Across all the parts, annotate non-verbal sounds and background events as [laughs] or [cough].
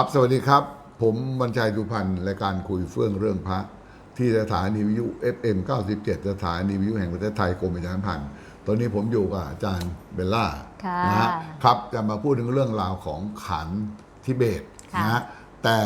ครับสวัสดีครับ ผมบรรชัยดุพันธ์รายการคุยเฟื่องเรื่องพระ ที่สถานีวิทยุ FM 97 สถานีวิทยุแห่งประเทศไทยกรมประชาสัมพันธ์ตอนนี้ผมอยู่กับอาจารย์เบลล่าค่ะนะฮะครับจะมาพูดถึงเรื่องราวของขันทิเบตค่ะนะฮะแต่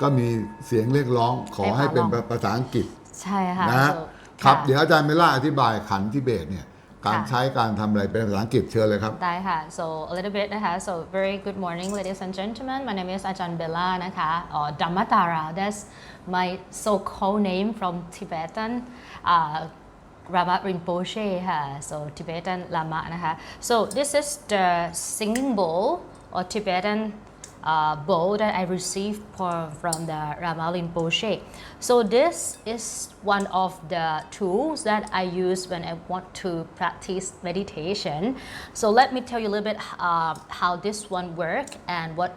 ก็มีเสียงเรียกร้องขอให้เป็นภาษาอังกฤษใช่ค่ะนะฮะ so ครับะเดี๋ยวอาจารย์เบลล่าอธิบายขันทิเบตเนี่ย การค่ะใช้การทำอะไรเป็นภาษาอังกฤษเชิญเลยครับ ได้ค่ะ so a little bit นะคะ so very good morning ladies and gentlemen my name is อาจารย์เบลล่านะคะ or Dhammatara that's my so-called name from Tibetan uh, Ramat Rinpoche ค่ะ so Tibetan Lama นะคะ so this is the singing bowl or Tibetan uh, bowl that I received from, from the Rama Rinpoche. So this is one of the tools that I use when I want to practice meditation. So let me tell you a little bit uh, how this one work and what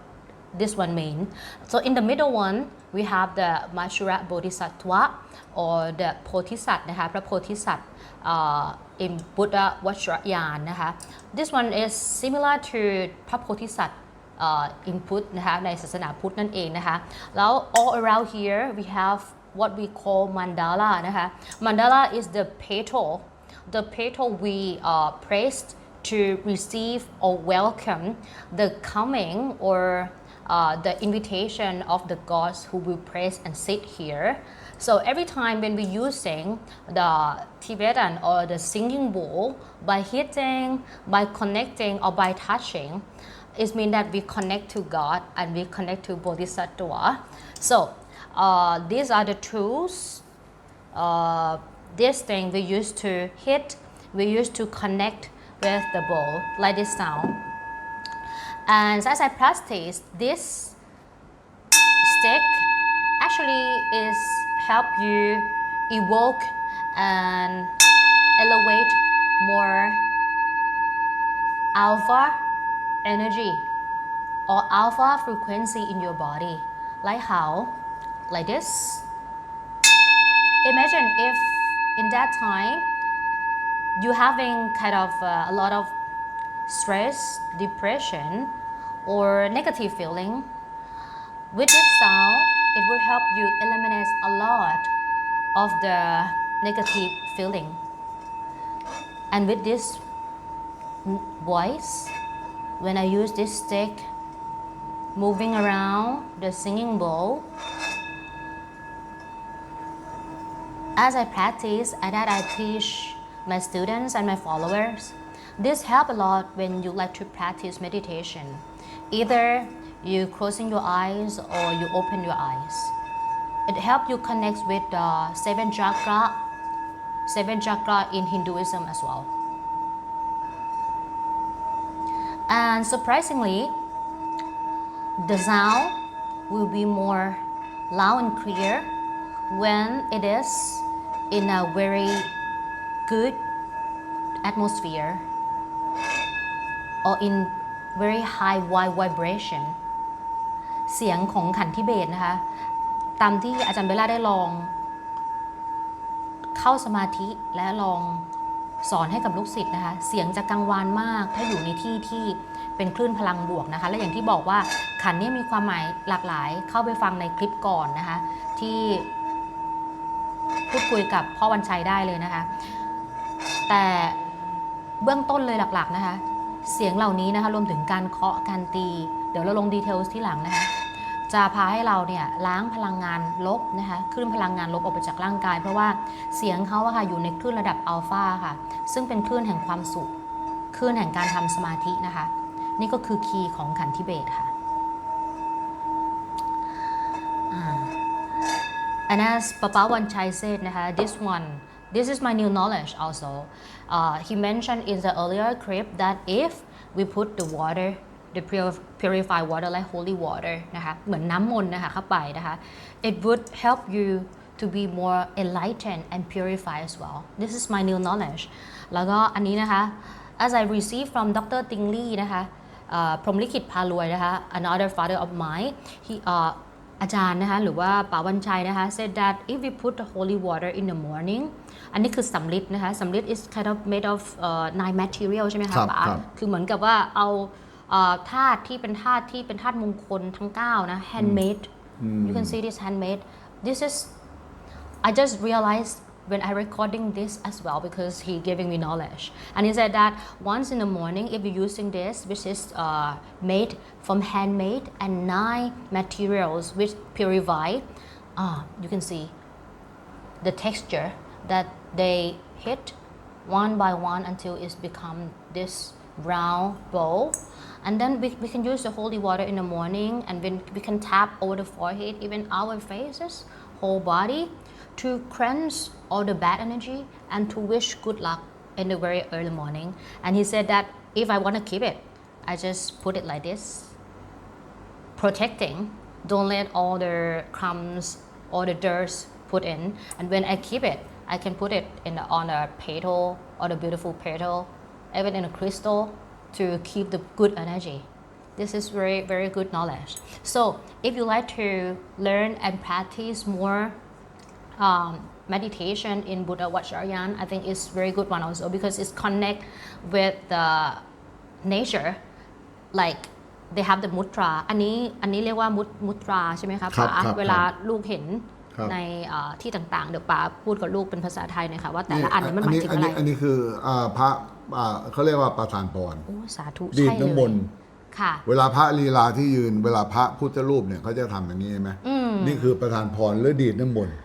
this one mean. So in the middle one, we have the Machura Bodhisattva or the Bodhisattva นะคะพระโพธิสัตว์ uh, in Buddha Vajrayana นะคะ This one is similar to พระโพธิสัตว์ uh, input นะคะในศาสนาพุทธนั่นเองนะคะ แล้ว all around here we have what we call mandala นะคะ mandala is the petal the petal we uh, pressed to receive or welcome the coming or uh, the invitation of the gods who will praise and sit here. So every time when we using the Tibetan or the singing bowl by hitting, by connecting or by touching, it means that we connect to God and we connect to Bodhisattva. So uh, these are the tools uh, this thing we used to hit, we used to connect with the bowl like this sound. And as I practice, this stick actually is help you evoke and elevate more alpha energy or alpha frequency in your body. Like how? Like this. Imagine if in that time you having kind of uh, a lot of stress, depression, or negative feeling. With this sound, it will help you eliminate a lot of the negative feeling. And with this voice, when I use this stick, moving around the singing bowl, as I practice and that I teach my students and my followers, this help a lot when you like to practice meditation. Either you closing your eyes or you open your eyes. It help you connect with the seven chakra, seven chakra in Hinduism as well. And surprisingly, the sound will be more loud and clear when it is in a very good atmosphere or in very high wide vibration เสียงของขันทิเบตนะคะ ตามที่อาจารย์เบลล่าได้ลอง เข้าสมาธิและลอง สอนให้กับลูกศิษย์นะคะ เสียงจะกังวานมาก ถ้าอยู่ในที่ที่เป็นคลื่นพลังบวกนะคะ และอย่างที่บอกว่าขันนี้มีความหมายหลากหลายเข้าไปฟังในคลิปก่อนนะคะ ที่พูดคุยกับพ่อวันชัยได้เลยนะคะ แต่เบื้องต้นเลยหลักๆนะคะ เสียงเหล่านี้นะคะรวมถึงการเคาะการตี เดี๋ยวเราลงดีเทลที่หลังนะคะ จะพาให้เราเนี่ยล้างพลังงานลบนะคะคลื่นพลังงานลบออกไปจากร่างกาย เพราะว่าเสียงเขาอะค่ะอยู่ในคลื่นระดับอัลฟาค่ะ ซึ่งเป็นคลื่นแห่งความสุขคลื่นแห่งการทำสมาธินะคะ นี่ก็คือคีย์ของขันทิเบตค่ะอ And as Papa Wanchai said, นะคะ, this one, this is my new knowledge also. Uh, he mentioned in the earlier clip that if we put the water, the pure- purified water like holy water นะคะเหมือนน้ำมนต์นะคะเข้าไปนะคะ it would help you to be more enlightened and purified as well. This is my new knowledge. แล้วก็อันนี้นะคะ as I received from Dr. Ting Lee นะคะเอ่อพรหมลิขิตพารวยนะคะ another father of mine he uh, อาจารย์นะคะหรือว่าป๋าวันชัยนะคะ said that if we put the holy water in the morning อันนี้คือสำลิดนะคะสำลิด is kind of made of uh, nine material ใช่ไหมคะครับป๋าครับคือเหมือนกับว่าเอาเอ่อ ธาตุที่เป็นธาตุที่เป็นธาตุมงคลทั้ง 9 นะ handmade you can see this handmade this is I just realized when I recording this as well because he giving me knowledge and he said that once in the morning if you're using this which is uh, made from handmade and nine materials which purify uh, you can see the texture that they hit one by one until it's become this round bowl. And then we, we can use the holy water in the morning and then we can tap over the forehead even our faces whole body to cleanse all the bad energy and to wish good luck in the very early morning. And he said that if i want to keep it i just put it like this protecting. Don't let all the crumbs all the dirt put in. And when i keep it i can put it in on a petal or the beautiful petal even in a crystal to keep the good energy this is very very good knowledge so if you like to learn and practice more um, meditation in Buddha Vajrayana, I think it's very good one also because it's connect with the nature like they have the mutra อันนี้อันนี้เรียกว่ามุตมุตราใช่ไหมคะ ครับ ป๋า ครับ เวลาลูกเห็น ครับ ในเอ่อที่ต่างๆ เดี๋ยวป๋าพูดกับลูกเป็นภาษาไทยหน่อยค่ะว่าแต่ละอันมันหอัมายนี้ถึงอันอะไรนี้อันนี้คืออ่าพระอ่าเขาเรียกว่าประธานพรโอ้สาธุดีดใช่เลน้ำมนยต์ค่ะเวลาพระลีลาที่ยืน เวลาพระพุทธรูปเนี่ยเขาจะทำอย่างนี้ใช่ไหมนี่คือประธานพรหรือดีดน้ำมนต์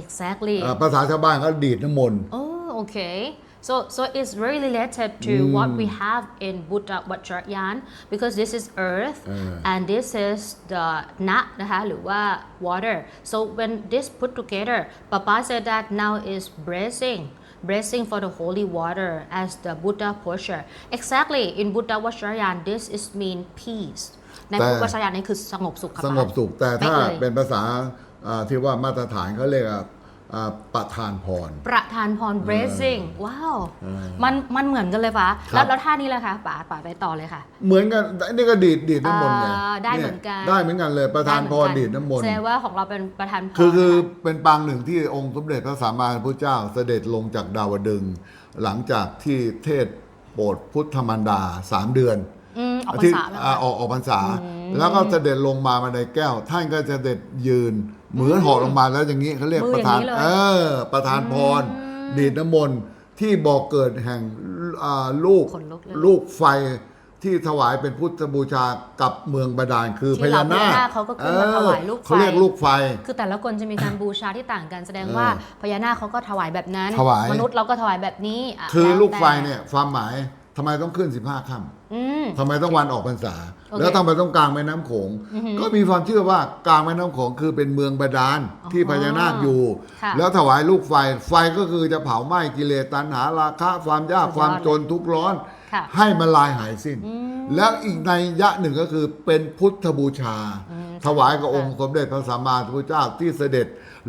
exactly อ่าภาษาชาวบ้านเขาดีดน้ำมนต์ Oh, okay. So, so it's very related to what we have in Buddha Vajrayana because this is earth and this is the na นะคะหรือว่า water. So when this put together, Papa said that now is blessing. Blessing for the holy water as the Buddha posture. Exactly in Buddha Vajrayana, this is mean peace. ใน แต่ พุทธวจรยานนี่คือสงบสุขค่ะ สงบสุข แต่ถ้า ป๊ะลย เป็นภาษาอ่าที่ว่ามาตรฐานเขาเรียกว่า อ่าประธานพร ประธานพร blessing ว้าวมันมันเหมือนกันเลยปะครับ แล้วแล้วท่านี้แหละคะป๋าป๋าไปต่อเลยค่ะ เหมือนกันอันนี่ก็ดีดดีดน้ำมนต์ไงอ่าได้เหมือนกันได้เหมือนกันเลยประธานพรไเหมือดีดน้ำมนต์ แสดงว่าของเราเป็นประธานพรคือคือนะะเป็นปางหนึ่งที่องค์สมเด็จพระสัมมาสัมพุทธเจ้าเสด็จลงจากดาวดึงส์หลังจากที่เทศโปรดพุทธมารดาสามเดือนอืมออกพรรที่ษาแล้วอ่าค่ะ ออกออกพรรษา แล้วก็เสด็จลงมามาในแก้ว ท่านก็จะเสด็จยืน เหมือนเหอลงมาแล้วอย่างนี้เขาเรียกมือประธาน อย่างนี้เลย เออ ประธานพร ดีดน้ำมนต์ที่บอกเกิดแห่งอ่าลูกขนลุกเลยลูกไฟที่ถวายเป็นพุทธบูชากับเมืองบาดาลคือที่พญานาคเหล่าพญานาคเขาก็ขึ้นมาถวายลูกไฟ เขาเรียกลูกไฟ คือแต่ละคนจะมีการบูชาที่ต่างกันแสดงว่าพญานาคเขาก็ถวายแบบนั้นถวาย มนุษย์เราก็ถวายแบบนี้ะคือแวลูกไฟแต่เนี่ยความหมายทำไมต้องขึ้น 15ค่ำอืม ทำไมต้องวันออกพรรษาโอเค แล้วทำไมต้องกลางแม่น้ำโขง ก็มีความเชื่อว่ากลางแม่น้ำโขงคือเป็นเมืองบาดาลที่พญานาคอยู่ค่ะแล้วถวายลูกไฟ ไฟก็คือจะเผาไหม้กิเลสตัณหาราคะความยากสุดยอดความจนทุกข์ร้อนค่ะให้มันลายหายสิ้น แล้วอีกในยยะหนึ่งก็คือเป็นพุทธบูชา ถวายกับองค์สมเด็จพระสัมมาสัมพุทธเจ้าที่เสด็จ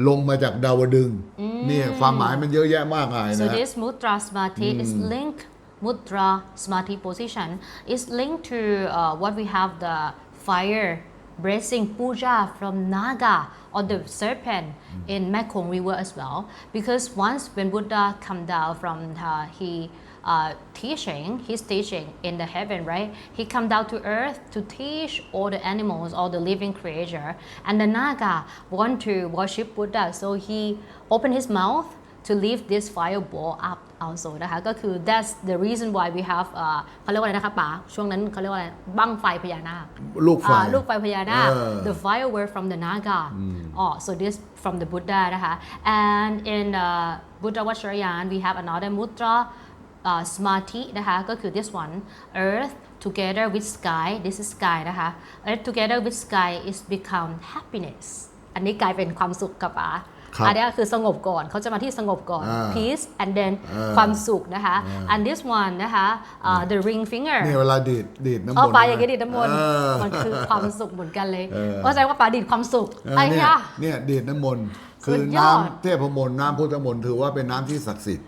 ลงมาจากดาวดึงส์เนี่ยความหมายมันเยอะแยะมากมาย So นะ this mudra samadhi is linked mudra samadhi position is linked to uh, what we have the fire blessing puja from Naga or the serpent in Mekong River as well. Because once when Buddha come down from uh, he uh, teaching, his teaching in the heaven, right? He come down to earth to teach all the animals, all the living creature, and the Naga want to worship Buddha, so he opened his mouth to lift this fireball up also นะคะ ก็คือ that's the reason why we have เอ่อเขาเรียกว่าอะไรนะคะป๋าช่วงนั้นเขาเรียกว่าอะไรบั้งไฟพญานาค ลูกไฟอ่าลูกไฟพญานาคเออ the firework from the Naga oh so this from the Buddha นะคะ and in uh, Buddha Vajrayana we have another mudra uh, smarti นะคะ ก็คือ this one earth together with sky this is sky นะคะ earth together with sky is become happiness อันนี้กลายเป็นความสุขกับป๋าครับ อันนี้คือสงบก่อนเขาจะมาที่สงบก่อนอ่า peace and then อ่าความสุขนะคะ and this one นะคะ uh, the ring finger เนี่ยเวลาดีดดีดน้ำมนต์เอาปลาอย่างนี้ดีดน้ำมนต์เออมันคือความสุขเหมือนกันเลยเออก็แสดงว่าปลาดีดความสุขเออไอ้เนี่ยยะเนี่ยดีดน้ำมนต์สุคือดยอดน้ำเทพมนต์น้ำพุทธมนต์ถือว่าเป็นน้ำที่ศักดิ์สิทธิ์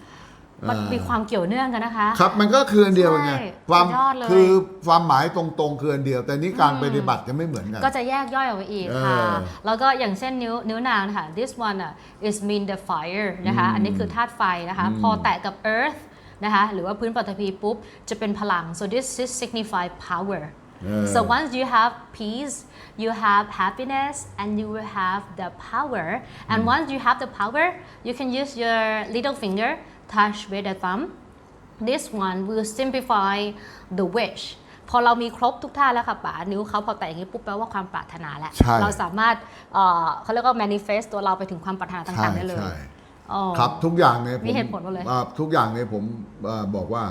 มันมีความเกี่ยวเนื่องกันนะคะ ครับมันก็คืออันเดียวไงใช่ความสุดยอดเลย คือความหมายตรงๆคืออันเดียว แต่นี้การปฏิบัติจะไม่เหมือนกัน ก็จะแยกย่อยออกไปอีกค่ะ เออแล้วก็อย่างเช่นนิ้วนิ้วนางนะคะ this one อะ is mean the fire นะคะอันนี้คือธาตุไฟนะคะ พอแตะกับ earth นะคะ หรือว่าพื้นปฐพีปุ๊บ จะเป็นพลัง so this is signify power Yeah. So once you have peace, you have happiness, and you will have the power. And once you have the power, you can use your little finger, touch with the thumb. This one will simplify the wish. พอเรามีครบทุกท่าแล้วค่ะป๋านิ้วเขาพอแตะอย่างนี้ปุ๊บแปลว่าความปรารถนาแล้ว ใช่ เราสามารถเอ่อเขาเรียกว่า manifest ตัวเราไปถึงความปรารถนาใช่ต่างๆได้เลยใช่อ๋อ ครับทุกอย่างเนี่ยผมมีเหตุผลหมดเลย อ่าทุกอย่างเนี่ยผมอ่าบอกว่า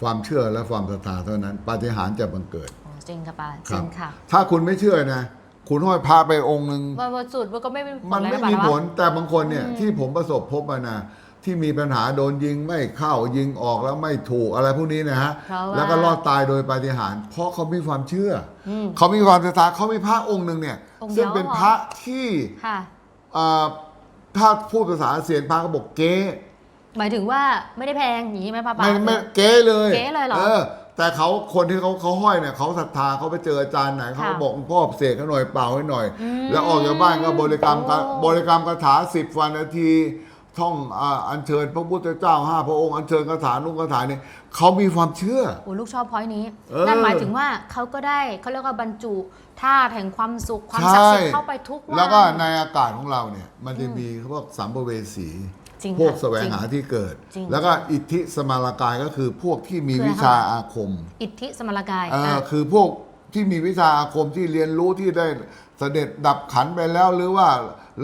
ความเชื่อและความศรัทธาเท่านั้นปาฏิหาริย์จะบังเกิดโอ้จริงค่ะป๋าคจริรับงค่ะถ้าคุณไม่เชื่อนะ คุณห้อยพระไปองค์หนึ่งว่าว่าจุดมันก็ไม่มีผลมันอะไรไม่หรือเปล่ามีนะผวะลแต่บางคนเนี่ยที่ผมประสบพบมานะ ที่มีปัญหาโดนยิงไม่เข้ายิงออกแล้วไม่ถูกอะไรพวกนี้นะฮะเพราะว่า แล้วก็รอดตายโดยปาฏิหาริย์เพราะเขามีความเชื่ออเขามีความศรัทธาเขามีพระองค์หนึ่งเนี่ยองค์เดียวซึ่งเป็นเหรอ พระที่ค่ะอ่าถ้าพูดภาษาเสียนพระเขาบอกเก๊ หมายถึงว่าไม่ได้แพงอย่างนี้ไหมป้าป๋า ไม่ไม่เก๊เลยเก๊เลยเหรออแต่เขาคนที่เขาเขาห้อยเนี่ยเขาศรัทธาเขาไปเจออาจารย์ไหนเขาก็ค่ะบอกพ่อเสกเขาหน่อยเป่าให้หน่อย อืมแล้วออกจากบ้านก็บริกรรมโอ้ บริกรรมคาถาสิบวันนาที ท่องอ่าอัญเชิญพระพุทธเจ้าห้าพระองค์อัญเชิญคาถานุ่งคาถาเนี่ยเขามีความเชื่อ โอ้ลูกชอบพอยนี้ เออนั่นหมายถึงว่าเขาก็ได้เขาเรียกว่าบรรจุธาตุแห่งความสุขความใช่ศักดิ์สิทธิ์เข้าไปทุกวัน แล้วก็ในอากาศของเราเนี่ย มันจะมีพวกสัมภเวสี จริงพวกค่ะแสวงหาที่เกิด จริง แล้วก็อิทธิสมารกายก็คือพวกที่มีคืออะไรวิชาอาคม อิทธิสมรกายเอออะ คือพวก ที่มีวิชาอาคมที่เรียนรู้ที่ได้เสด็จดับขันไปแล้วหรือว่า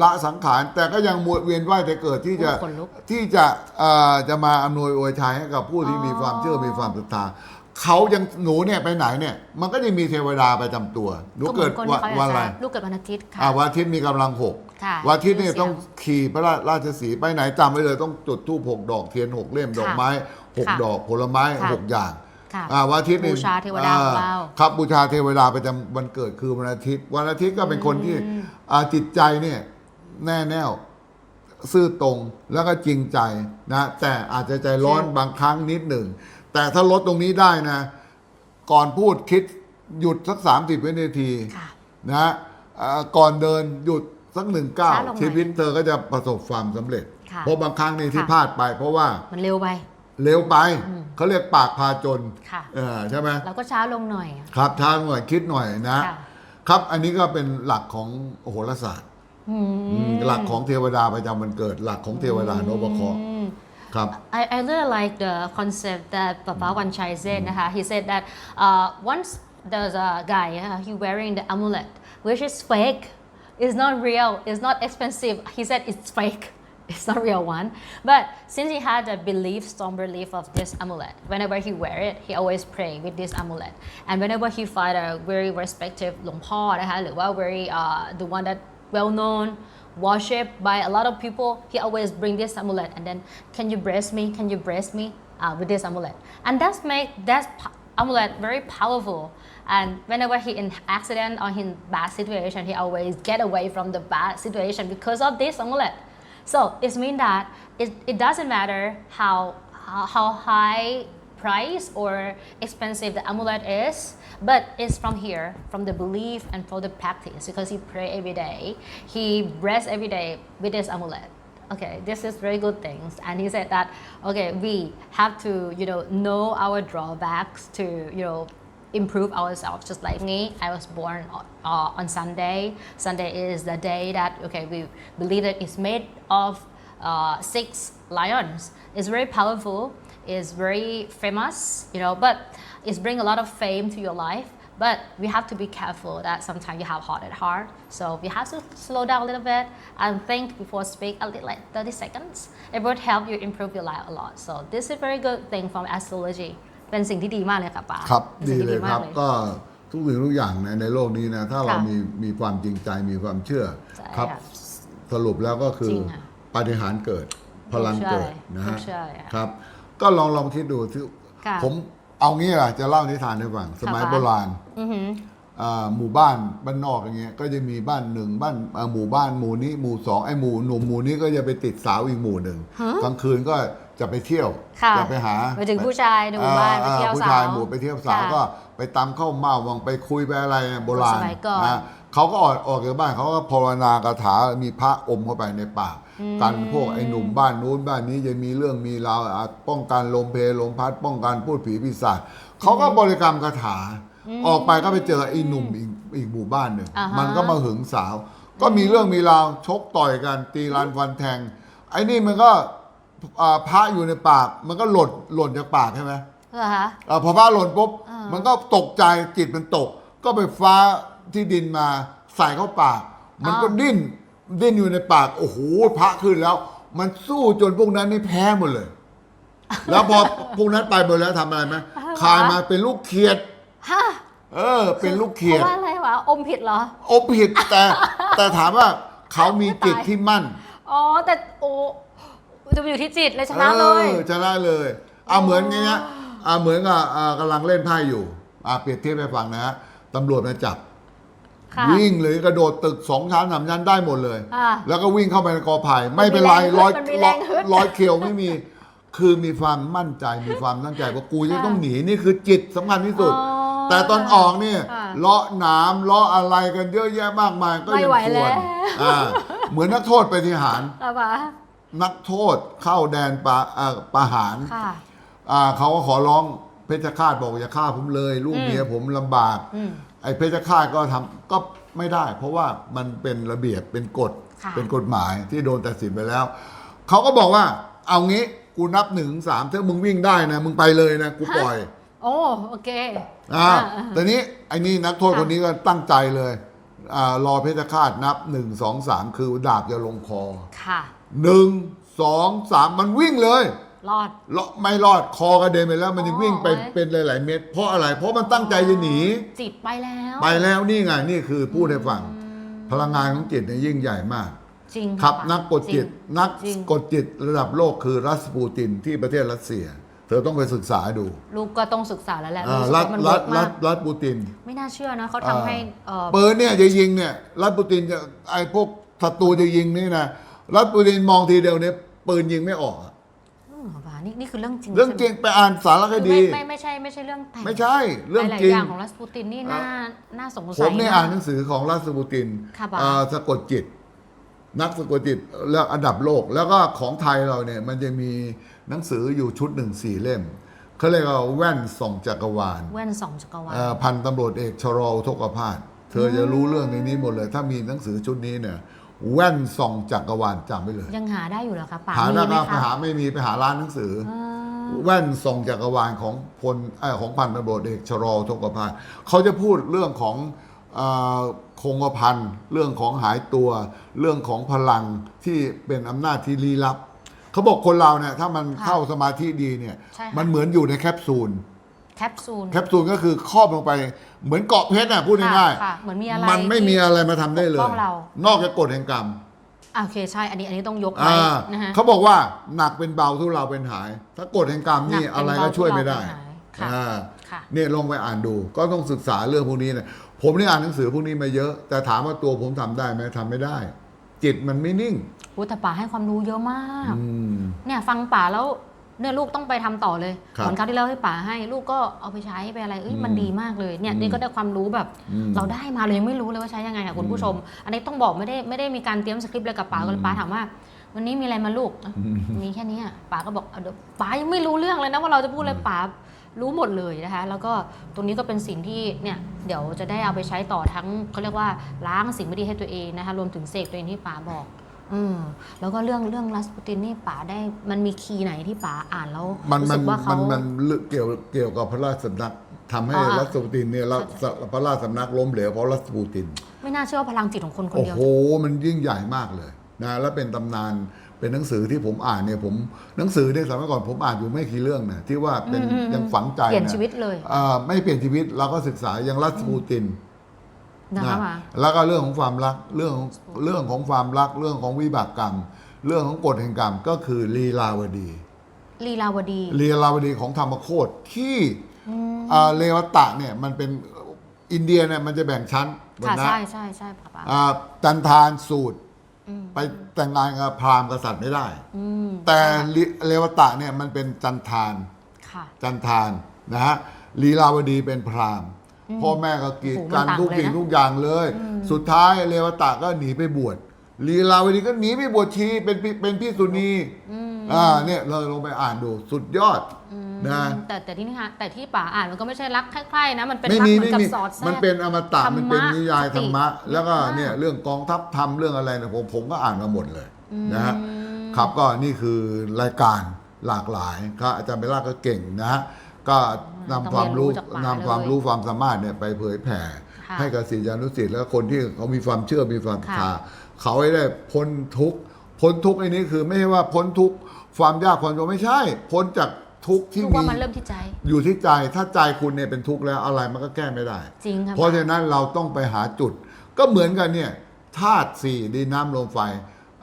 ละสังขาร แต่ก็ยังมวดเวียนว่ายแต่เกิดที่จะขนลุก ที่จะเอ่อจะมาอำนวยอวยชัยให้กับผู้ที่อ๋อมีความเชื่อมีความศรัทธาเขายังหนูเนี่ยไปไหนเนี่ย มันก็จะมีเทวดาประจำตัวหนูก็เหมืเกิอดนคนวัที่นเขาอยาวันกอะไรจะลูกเกิดวันอาทิตย์ค่ะ อ่าวันอาทิตย์มีกำลังหกค่ะวันอาทิตย์เนี่ยชื่อเสียงต้องขี่พระราราชสีห์ไปไหนจำไว้เลยต้องจุดธูปหกดอกเทียนหกเล่มดอกไม้หกค่ะดอกผลไม้ค่ะ หกอย่าง ค่ะอ่าวันอาทิตย์นี่บูชาเทวดาของเราอ่ครับบูชาเทวดาประจำวันเกิดคือวันอาทิตย์ วันอาทิตย์ก็เป็นคนที่อ่าจิตใจเนี่ยแน่แน่วซื่อตรงแล้วก็จริงใจนะแต่อาจจะใจร้อนใช่บางครั้งนิดหนึ่ง แต่ถ้าลดตรงนี้ได้นะ ก่อนพูดคิดหยุดสักสามสิบวินาที ค่ะ นะอ่าก่อนเดินหยุดสักหนึ่งก้าวช้าลงหน่อยชีวิตเธอก็จะประสบความสำเร็จ ค่ะเพราะบางครั้งในที่ค่ะ พลาดไป เพราะว่ามันเร็วไป เร็วไปเขาเรียกปากพาจนค่ะเออใช่ไหมเราก็ช้าลงหน่อย ครับช้าหน่อยคิดหน่อยนะค่ะครับอันนี้ก็เป็นหลักของโหราศาสตร์อืมอืมหลักของเทวดาประจำวันเกิด หลักของเทวดาโนบเคราะห์อืมครับ I, I really like the concept that Papa Wan Chai said. นะคะ He said that uh, once there's a guy, uh, he wearing the amulet, which is fake. It's not real. It's not expensive. He said it's fake. [laughs] It's not real one. But since he had a belief, strong belief of this amulet, whenever he wear it, he always pray with this amulet. And whenever he find a very respected หลวงพ่อนะคะหรือว่า very uh, the one that well known worshipped by a lot of people, he always bring this amulet and then, can you bless me? Can you bless me uh, with this amulet? And that's make that p- amulet very powerful. And whenever he in accident or in bad situation, he always get away from the bad situation because of this amulet. So it means that it, it doesn't matter how, how how high price or expensive the amulet is, but it's from here, from the belief and from the practice because he pray every day. He bless every day with this amulet. Okay, this is very good things. And he said that okay, we have to you know know our drawbacks to you know improve ourselves. Just like me, I was born on, uh, on Sunday. Sunday is the day that okay we believe that it's made of uh, six lions. It's very powerful. It's very famous, you know, but it's bring a lot of fame to your life. But we have to be careful that sometimes you have hard at heart. So we have to slow down a little bit and think before speak a little like 30 seconds. It would help you improve your life a lot. So this is a very good thing from astrology. เป็นสิ่งที่ดีมากเลยค่ะป้าครับป็นดีสิ่งที่เลยคมารักบก็ทุกสิ่งทุกอย่างในในโลกนี้นะถ้าเราค่ะมีมีความจริงใจมีความเชื่อใช่ครับค่ะสรุปแล้วก็คือจริงค่ะปาฏิหาริย์เกิดพลังเกิดนะฮะใช่ค่ะครับ ก็ลองลองคิดดูที่ค่ะผมเอางี้ล่ะจะเล่านิทานให้ฟังสมัยค่ะ โบราณ อือหือ อ่าหมู่บ้านบ้านนอกอย่างเงี้ยก็จะมีบ้านหนึ่งบ้านอ่าหมู่บ้านหมู่นี้หมู่สองไอ้หมู่หนุ่มหมู่นี้ก็จะไปติดสาวอีกหมู่หนึ่งฮะ กลางคืนก็ จะไปเที่ยวค่ะจะไปหาไปถึงผู้ชายในหมู่บ้านไปอ่เที่ยวผู้สาวชายหมู่ไปเที่ยวสาวค่ะก็ไปตำข้าวเม่าวังไปคุยไปอะไรโบราณสมัยก่อนนะเขาก็ออกออกจากบ้านเขาก็ภาวนากถามีพระอมเข้าไปในปากกันพวกไอ้หนุ่มบ้านนู้นบ้านนี้จะมีเรื่องมีราวอะป้องกันลมเพลลมพัดป้องกันพูดผีปีศาจเขาก็บริกรรมคาถา ออกไปก็ไปเจอไอ้หนุ่มอีกอีกหมู่บ้านหนึ่งอ่าฮะ มันก็มาหึงสาว ก็มีเรื่องมีราวชกต่อยกันตีรันฟันแทง ไอ้นี่มันก็อ่า พระอยู่ในปาก มันก็หล่นหล่นจากปากใช่ไหมเหรอคะอาพอพระหล่นปุ๊บอ่ามั มันก็ตกใจจิตมันตก ก็ไปฟ้าที่ดินมาใส่เข้าปาก มันก็ดิ้นดิ้นอยู่ในปากโอ้โหพระขึ้นแล้ว มันสู้จนพวกนั้นนี่แพ้หมดเลย แล้วพอ พวกนั้นไปหมดแล้วทำอะไรไหมคลายมาเป็นลูกเขียด ฮะเออ เป็นลูกเพเขียดราะว่าอะไรวะ อมผิดเหรอโอผิดแต่ แต่ถามว่าเขามีจิตที่มั่น อ๋อ แต่โอ้ จะไปอยู่ที่จิตเลยชนะเลยออชนะเลยเอาเหมือนไงเงี้ยอ่าเหมือนกับอ่ากำลังเล่นไพ่อยู่อ่าเปรียบเทียบให้ฟังนะฮะตำรวจมาจับ ค่ะ วิ่งเลยกระโดดตึกสองชั้นสามชั้นได้หมดเลย อ่าแล้วก็วิ่งเข้าไปในกอไผ่ไม่เป็นไรมันมีแรงร้อยมันมีแรงฮึด ร้อยเขียวไม่มี คือมีความมั่นใจมีความตั้งใจว่ากูจะต้องหนีนี่คือจิตสำคัญที่สุด อ๋อ แต่ตอนออกเนี่ยค่ะเลาะหนามเลาะอะไรกันเยอะแยะมากมายก็ไม่ยังไหวควแล้รว อ่าเหมือนนักโทษไปที่หาร เอาปะ นักโทษเข้าแดนปะอ่าประหารค่ะอ่าเขาก็ขอร้องเพชฌฆาตบอกอย่าฆ่าผมเลย ลูกอืมเมียผมลำบาก อืม ไอ้เพชฌฆาตก็ทำก็ไม่ได้ เพราะว่ามันเป็นระเบียบเป็นกฎค่ะ เป็นกฎหมายที่โดนตัดสินไปแล้ว เขาก็บอกว่า เอางี้กูนับหนึ่งสามถ้ามึงวิ่งได้นะ มึงไปเลยนะ กูปล่อยโอ้โอเคอ่าอ่า แต่นี้ไอ้นี่นักโทษค่ะ คนนี้ก็ตั้งใจเลยอ่ารอเพชฌฆาตนับหนึ่งสองสามคือดาบจะลงคอ ค่ะ หนึ่งสองสามมันวิ่งเลยรอด เลาะไม่รอดคอกระเด็นไปแล้ว มันยังวิ่งไปโอ้ยเป็นหลาย ๆ เม็ดเพราะอะไรเพราะมันตั้งใจจะหนี จิตไปแล้ว ไปแล้วนี่ไงนี่คือพูดให้ฟัง พลังงานของจิตเนี่ยยิ่งใหญ่มาก จริงครับะนักกดจิตจริงนักจริงกดจิตระดับโลกคือรัสปูตินที่ประเทศรัสเซีย เธอต้องไปศึกษาดูลูกก็ต้องศึกษาแล้วแหละอ่ารู้สึกรัฐว่ามันรัเวิฐร์กรัมาฐกรัฐปูติน ไม่น่าเชื่อนะเขาทำให้เอ่อ ปืนเนี่ยจะยิงเนี่ยรัฐปูตินจะไอ้พวกศัตรูจะยิงนี่นะ รัฐปูตินมองทีเดียวเนี่ยปืนยิงไม่ออกอะอืมว่านี่นี่คือเรื่องจริงเรื่องจริงใช่ไหมไปอ่านสารคคือดี ไม่ไม่ไม่ใช่ไม่ใช่เรื่องแต่งไม่ใช่เรื่องหลายจริๆงอย่างของรัสปูตินนี่น่าน่าสงผสัยมเนี่ยมกอ่านหนังสือของรัสปูตินค่ะบาส อ่าสะกดจิต นักสะกดจิตแล้วอันดับโลก แล้วก็ของไทยเราเนี่ย มันจะมีหนังสืออยู่ชุดหนึ่งสี่เล่มเขาเรียกว่าแว่นส่องจักรวาล แว่นสองจักรวาลอ่าพันตำรวจเอกชรออุทกพาสเธอจะรู้เรื่องในนี้หมดเลย ถ้ามีหนังสือชุดนี้เนี่ย แว่นส่องจักรวาลจำไว้เลย ยังหาได้อยู่เหรอคะป่าหามีได้ไหมก็ไปคะหาไม่มีไปหาร้านหนังสืออ อ่าแว่นส่องจักรวาลของพลเอ่อของพันตำรวจเอกชรอทกพาสเขาจะพูดเรื่องของเอ่อคงกระพันเรื่องของหายตัว เรื่องของพลังที่เป็นอำนาจที่ลี้ลับ เขาบอกคนเราเนี่ยถ้ามันค่ะเข้าสมาธิดีเนี่ย ใช่ค่ะ มันเหมือนอยู่ในแคปซูล แคปซูล แคปซูลก็คือครอบลงไป เหมือนเกาะเพชรน่ะพูดค่ะง่ายค่ะเหมือนมีอะไรมันไม่มีอะไรมาทำได้เลปกป้ยองเรา นอกจากกฎแห่งกรรมอะโอเคใช่ อันนี้อันนี้ต้องยกไว้อ่านะฮะ เขาบอกว่าหนักเป็นเบาทุเราเป็นหาย ถ้ากฎแห่งกรรมนี่หนักเป็นอะไรเบาก็ช่วยไม่ได้ทุเลาเป็นหายค่ะ อ่า ค่ะ เนี่ยลองไปอ่านดูก็ต้องศึกษาเรื่องพวกนี้นะผมได้อ่านหนังสือพวกนี้มาเยอะ แต่ถามว่าตัวผมทำได้ไหมทำไม่ได้ จิตมันไม่นิ่งพุทธป่าให้ความรู้เยอะมาก อืม เนี่ยฟังป่าแล้ว เนี่ยลูกต้องไปทำต่อเลยครับเหมือนคราวที่แล้วให้ป่าให้ ลูกก็เอาไปใช้ไปอะไรเอ้ยอืมมันดีมากเลยเนี่ยอืมนี่ก็ได้ความรู้แบบ อืม เราได้มาเลยยังไม่รู้เลยว่าใช้ยังไงค่ะคุณผู้ชม อันนี้ต้องบอกไม่ได้ไม่ได้มีการเตรียมสคริปต์เลยกับป๋าก็เลยป๋าถามว่า วันนี้มีอะไรมาลูกอะมีแค่เนี้ยป๋าก็บอกเอาเดี๋ยวป๋ายังไม่รู้เรื่องเลยนะว่าเราจะพูดอะไรป๋ารู้หมดเลยนะคะ แล้วก็ตรงนี้ก็เป็นสิ่งที่เนี่ยเดี๋ยวจะได้เอาไปใช้ต่อทั้งเขาเรียกว่าล้างสิ่งไม่ดีให้ตัวเองนะคะรวมถึงเสกตัวเองที่ป๋าบอก อืมแล้วก็เรื่องเรื่องรัสปูตินนี่ป๋าได้มันมีคีย์ไหนที่ป๋าอ่านแล้วมันรู้มัสึนกว่ามัเขา นมันเกี่ยวเกี่ยวกับพระราชสำนักทำให้อ๋ออะรัสปูตินเนี่ยรัสพระราชสำนักล้มเหลวเพราะรัสปูติน ไม่น่าเชื่อว่าพลังจิตของคนคนโอ้เดียว โห มันยิ่งใหญ่มากเลยนะแล้วเป็นตำนานเป็นหนังสือที่ผมอ่านเนี่ยผมหนังสือเนี่ยสมัยก่อนผมอ่านอยู่ไม่กี่เรื่องนะที่ว่าเป็นอืมอืมยังฝังใจเปลี่ยนนะชีวิตเลย อ่าไม่เปลี่ยนชีวิตเราก็ศึกษาอย่างรัสปูติน นะคะนะป๋าแล้วก็เรื่องของความรักเรื่องของเรื่องของความรักเรื่องของวิบากกรรม เรื่องของกฎแห่งกรรมก็คือลีลาวดี ลีลาวดีลีลาวดีของธรรมโคตรที่อืมอ่าเลวตะเนี่ยมันเป็นอินเดียเนี่ยมันจะแบ่งชั้นวรค่ะรณะใช่ใช่ใช่ป๋าป๋าอ่าจันทานสูตร อืมไปแต่งงานกับพราหมณ์กษัตริย์ไม่ได้ อืมแต่ลิเลวตะเนี่ยมันเป็นจันทาน ค่ะ จันทานนะฮะลีลาวดีเป็นพราหมณ์ พ่อแม่ก็กีดกันโอ้โหมันต่างทุกสิ่งเลยนะทุกอย่างเลย สุดท้ายเลวตะก็หนีไปบวชลีลาวดีก็หนีไปบวชชีเป็นพิเป็นพิสุนีอ่าเนี่ยเราลงไปอ่านดูสุดยอดอืมนะแต่แต่ที่นี่ฮะแต่ที่ป่าอ่านมันก็ไม่ใช่รักใคร่ๆนะมันเป็นไม่รักมีเหมือไม่นกับมีสอดแทรกมันเป็นอมตะธรรมะมันเป็นนิยายธรรมะคติแล้วก็เยอะมากเนี่ยเรื่องกองทัพธรรมเรื่องอะไรเนี่ยผมผมก็อ่านมาหมดเลยนะฮะอืมครับก็นี่คือรายการหลากหลายก็อาจารย์เบลล่าก็เก่งนะฮะ ก็นำความรู้ต้องเรียนรู้จากป๋านำความเลยรู้ความสามารถเนี่ยไปเผยแผ่ ค่ะให้กับศิษยานุศิษย์แล้วก็คนที่เขามีความเชื่อมีความศรัทธาค่ะเขาให้ได้พ้นทุกข์พ้นทุกข์ไอ้นี้คือไม่ใช่ว่าพ้นทุกข์ความยากความจนไม่ใช่ พ้นจากทุกข์ที่ทุกมีว่ามันเริ่มที่ใจ อยู่ที่ใจถ้าใจคุณเนี่ยเป็นทุกข์แล้วอะไรมันก็แก้ไม่ได้ จริงค่ะเพราะฉะนั้นเราต้องไปหาจุด ก็เหมือนกันเนี่ยธาตุสี่ดินน้ำลมไฟ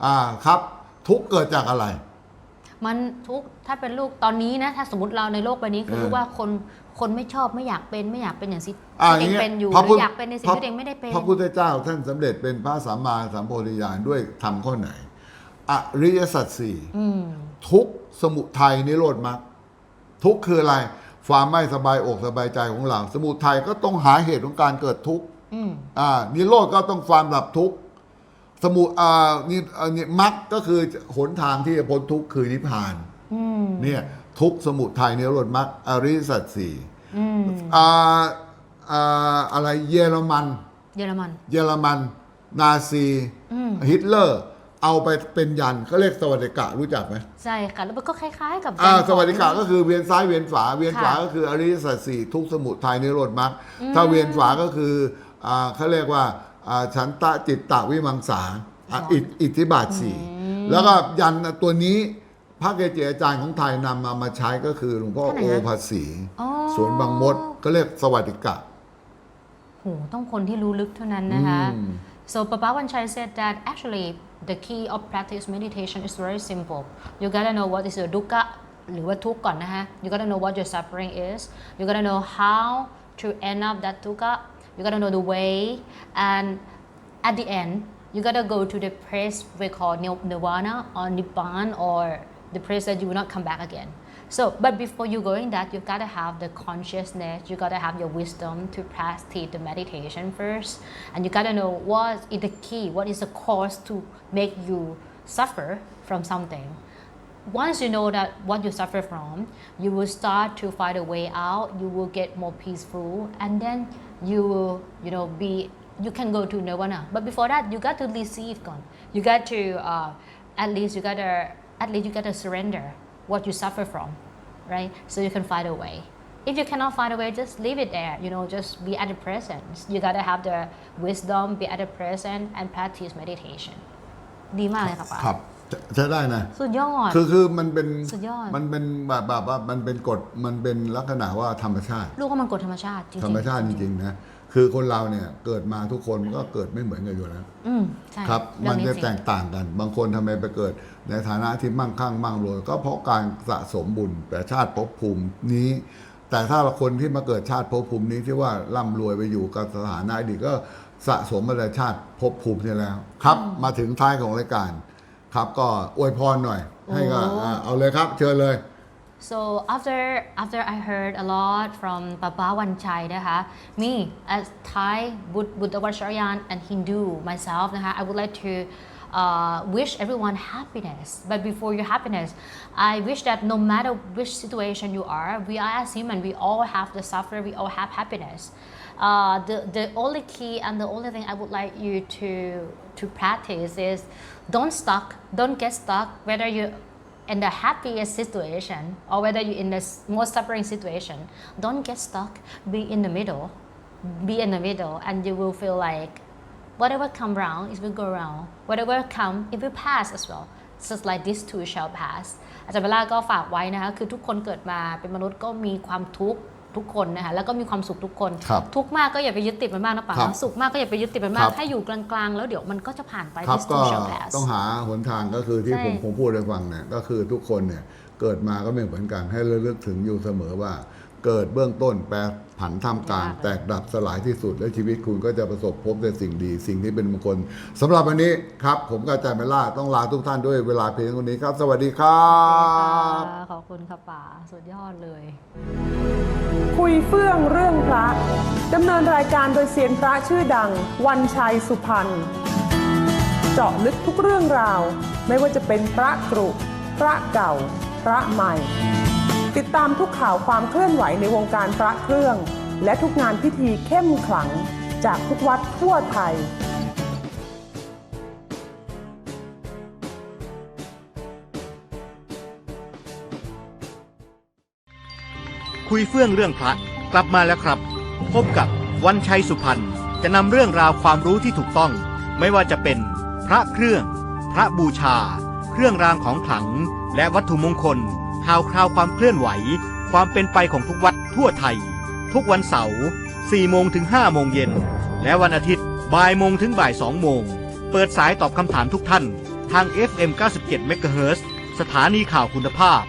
อ่าครับ ทุกข์เกิดจากอะไร มันทุกถ้าเป็นลูกตอนนี้นะ ถ้าสมมติเราในโลกใบนี้คือเออรู้ว่าคนคนไม่ชอบไม่อยากเป็นไม่อยากเป็นอย่างที่อ่าตัวเองย่างงี้เป็นอยู่หพระรืพุทอธอยากเป็นในสิ่งที่ตัวเองไม่ได้เป็นพระพุทธเจ้าท่านสำเร็จเป็นพระสัมมาสัมโพธิญาณด้วยธรรมข้อไหน อริยสัจสี่อืมทุกข์สมุทัยนิโรธมรรคทุกข์คืออะไรความไม่สบายอกสบายใจของเรา สมุทัยก็ต้องหาเหตุของการเกิดทุกข์อืมอ่านิโรธก็ต้องความดับทุกข์ สมุอ่านี่อ่านี่มรรคก็คือหนทางที่จะพ้นทุกข์คือนิพพานอืมเนี่ยทุกข์สมุทัยนิโรธมรรคอริยสัจสี่อืมอ่าอ่าอะไรเยอรมัน เยอรมัน เยอรมัน นาซี อืม ฮิตเลอร์ เอาไปเป็นยันเขาเรียกสวัสดิกะรู้จักไหมใช่ค่ะ แล้วมันก็คล้ายๆกับอ่ายันของสวัสดิกะก็คือเวียนซ้ายเวียนฝาเวียนค่ะฝาก็คืออริยสัจสี่ทุกข์สมุทัยนิโรธมรรคถ้าเวียนฝาก็คืออ่าเขาเรียกว่าอ่า ฉันตะจิตตะวิมังสาอะอิทอิทธิบาทสี่แล้วก็ยันตัวนี้พระเกจิอาจารย์ของไทยนำมามาใช้ก็คือหลวงพ่อท่านไหนโอฮะภาษีอ๋อสวนบางมดก็เรียกสวัสดิกะโหต้องคนที่รู้ลึกเท่านั้นนะคะอืม So Papa Vanchai said that actually the key of practice meditation is very simple. You gotta know what is your dukkha หรือว่าทุกข์ก่อนนะคะ You gotta know what your suffering is. You gotta know how to end up that dukkha. You gotta know the way. And at the end, you gotta go to the place we call nirvana or nibbana or the place that you will not come back again. So, but before you going that, you gotta have the consciousness, you gotta have your wisdom to practice the meditation first, and you gotta know what is the key, what is the cause to make you suffer from something. Once you know that what you suffer from, you will start to find a way out. You will get more peaceful, and then you will, you know, be. You can go to nirvana. But before that, you got to receive God. You got to, uh, at least you gotta, at least you gotta surrender what you suffer from, right? So you can find a way. If you cannot find a way, just leave it there. You know, just be at the present. You gotta have the wisdom, be at the present, and practice meditation. ดีมากเลยค่ะป้า ครับ ใช้ได้นะ สุดยอด คือคือมันเป็นสุดยอด มันเป็นแบบแบบว่ามันเป็นกฎมันเป็นลักษณะว่าธรรมชาติ ลูกก็มันกฎธรรมชาติจริงๆธรรมชาติจริงๆนะคือคนเราเนี่ยเกิดมาทุกคนก็เกิดไม่เหมือนกันอยู่แล้วอืมใช่ครับเรื่มัอนงจะจริงแตกต่างกัน บางคนทำไมไปเกิด ในฐานะที่มั่งคั่งมั่งรวยก็เพราะการสะสมบุญแต่ชาติภพภูมินี้ แต่ถ้าคนที่มาเกิดชาติภพภูมินี้ที่ว่าร่ำรวยไปอยู่กับสถานะอดีตก็สะสมมาแต่ชาติภพภูมินี่แล้ว ครับ มาถึงท้ายของรายการ ครับก็อวยพรหน่อย ให้ก็ โอ้ อ่าเอาเลยครับ เชิญเลย So after after I heard a lot from Baba Wanchai นะคะ me as Thai Bud Buddha Vajrayan and Hindu myself นะคะ I would like to uh, wish everyone happiness but before your happiness I wish that no matter which situation you are we are as human we all have the suffer we all have happiness uh, the, the only key and the only thing I would like you to to practice is don't stuck don't get stuck whether you in the happiest situation or whether you're in the s- most suffering situation, don't get stuck. Be in the middle. Be in the middle, and you will feel like whatever come round, it will go round. Whatever come, it will pass as well. Just like this too shall pass. อาจารย์เบลล่าก็ฝากไว้นะคะ คือทุกคนเกิดมาเป็นมนุษย์ก็มีความทุกข์ ทุกคนนะคะแล้วก็มีความสุขทุกคน ครับทุกข์มากก็อย่าไปยึดติดมันมากนะป๋าครับสุขมากก็อย่าไปยึดติดมันมาคกรับให้อยู่กลางๆ แล้วเดี๋ยวมันก็จะผ่านไป ครับ this ก็ too shall pass ต้องหาหนทางก็คือที่ใช่ ผมผมพูดให้ฟังเนี่ยก็คือทุกคนเนี่ยเกิดมาก็ไม่เหมือนกันให้ระลึกถึงอยู่เสมอว่า เกิดเบื้องต้นแปร ผันท่ามกลางยากเลยแตกดับสลายที่สุด และชีวิตคุณก็จะประสบพบแต่สิ่งดี สิ่งที่เป็นมงคลสำหรับวันนี้ครับ ผมกับอาจารย์เมล่าต้องลาทุกท่านด้วยเวลาเพียงเท่านี้ครับ สวัสดีครับขอบคุณค่ะป๋าสุดยอดเลย คุยเฟื่องเรื่องพระดำเนินรายการโดยเซียนพระชื่อดัง วันชัยสุพรรณเจาะลึกทุกเรื่องราว ไม่ว่าจะเป็นพระกรุพระเก่า พระใหม่ ติดตามทุกข่าวความเคลื่อนไหวในวงการพระเครื่อง และทุกงานพิธีเข้มขลัง จากทุกวัดทั่วไทย คุยเฟื่องเรื่องพระกลับมาแล้วครับ พบกับวันชัยสุพรรณจะนำเรื่องราวความรู้ที่ถูกต้อง ไม่ว่าจะเป็นพระเครื่อง พระบูชา เครื่องรางของขลัง และวัตถุมงคล ข่าวคราวความเคลื่อนไหว ความเป็นไปของทุกวัดทั่วไทย ทุกวันเสาร์4โมงถึง5โมงเย็น และวันอาทิตย์บ่ายโมงถึงบ่าย2โมง เปิดสายตอบคำถามทุกท่าน ทาง FM 97 MHz สถานีข่าวคุณภาพ